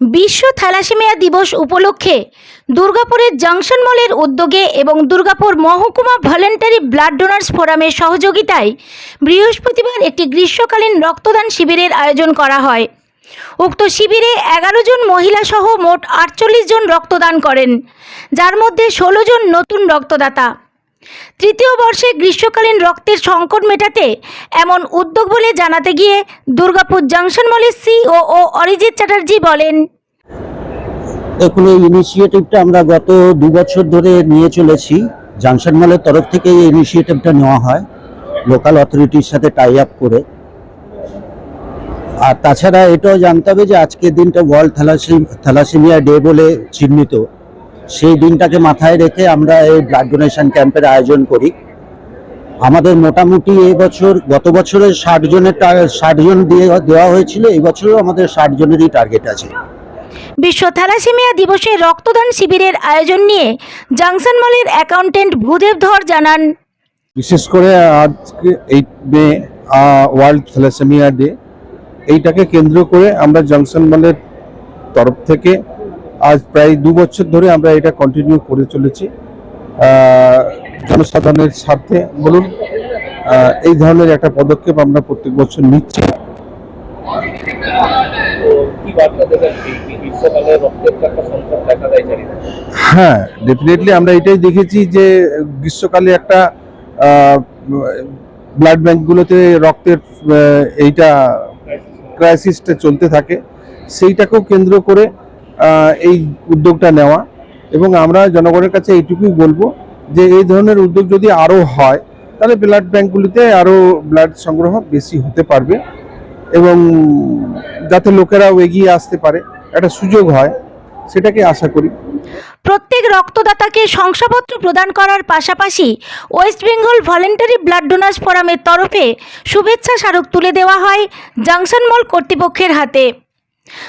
বিশ্ব থ্যালাসেমিয়া দিবস উপলক্ষে দুর্গাপুরের জংশন মলের উদ্যোগে এবং দুর্গাপুর মহকুমা ভলেন্টারি ব্লাড ডোনার্স ফোরামের সহযোগিতায় বৃহস্পতিবার একটি গ্রীষ্মকালীন রক্তদান শিবিরের আয়োজন করা হয়। উক্ত শিবিরে এগারো জন মহিলা সহ মোট আটচল্লিশ জন রক্তদান করেন, যার মধ্যে ষোলো জন নতুন রক্তদাতা। তৃতীয় বর্ষে গ্রীষ্মকালীন রক্তের সংকট মেটাতে এমন উদ্যোগ বলে জানাতে গিয়ে দুর্গাপুর জাংশন মলের সিও ও অরিজিৎ চ্যাটার্জি বলেন। দেখুন এই ইনিশিয়েটিভটা আমরা গত দু বছর ধরে নিয়ে চলেছি। জাংশন মলের তরফ থেকে এই ইনিশিয়েটিভটা নেওয়া হয় লোকাল অথরিটির সাথে টাই আপ করে। আর তাছাড়া এটাও জানতে হবে যে আজকের দিনটা ওয়ার্ল্ড থ্যালাসেমিয়া ডে বলে চিহ্নিত। সেই দিনটাকে মাথায় রেখে আমরা এই ব্লাড ডোনেশন ক্যাম্পের আয়োজন করি। আমাদের মোটামুটি এই বছর গত বছরের ষাট জনের ষাট জন দিয়ে দেওয়া হয়েছিল এই বছরও আমাদের ষাট জনেরই টার্গেট আছে। বিশ্ব থ্যালাসেমিয়া দিবসে রক্তদান শিবিরের আয়োজন নিয়ে জংশন মলের অ্যাকাউন্টেন্ট ভূদেব ধর জানান। বিশেষ করে আজকে eight May world thalassaemia day এইটাকে কেন্দ্র করে আমরা জংশন মলের তরফ থেকে আজ প্রায় দু বছর ধরে আমরা এটা কন্টিনিউ করে চলেছি। জনসাধারণের স্বার্থে বলুন এই ধরনের একটা পদক্ষেপ আমরা প্রত্যেক বছর নিচ্ছি। হ্যাঁ ডেফিনেটলি আমরা এটাই দেখেছি যে গ্রীষ্মকালে একটা ব্লাড ব্যাঙ্কগুলোতে রক্তের এইটা ক্রাইসিসটা চলতে থাকে। সেইটাকেও কেন্দ্র করে এই উদ্যোগটা নেওয়া। এবং আমরা জনগণের কাছে এইটুকুই বলব যে এই ধরনের উদ্যোগ যদি আরও হয়, তাহলে ব্লাড ব্যাঙ্কগুলিতে আরও ব্লাড সংগ্রহ বেশি হতে পারবে। এবং যাতে লোকেরাও এগিয়ে আসতে পারে, একটা সুযোগ হয়, সেটাকে আশা করি। প্রত্যেক রক্তদাতাকে শংসাপত্র প্রদান করার পাশাপাশি West Bengal voluntary blood donors ফোরামের তরফে শুভেচ্ছা স্মারক তুলে দেওয়া হয় জংশন মল কর্তৃপক্ষের হাতে।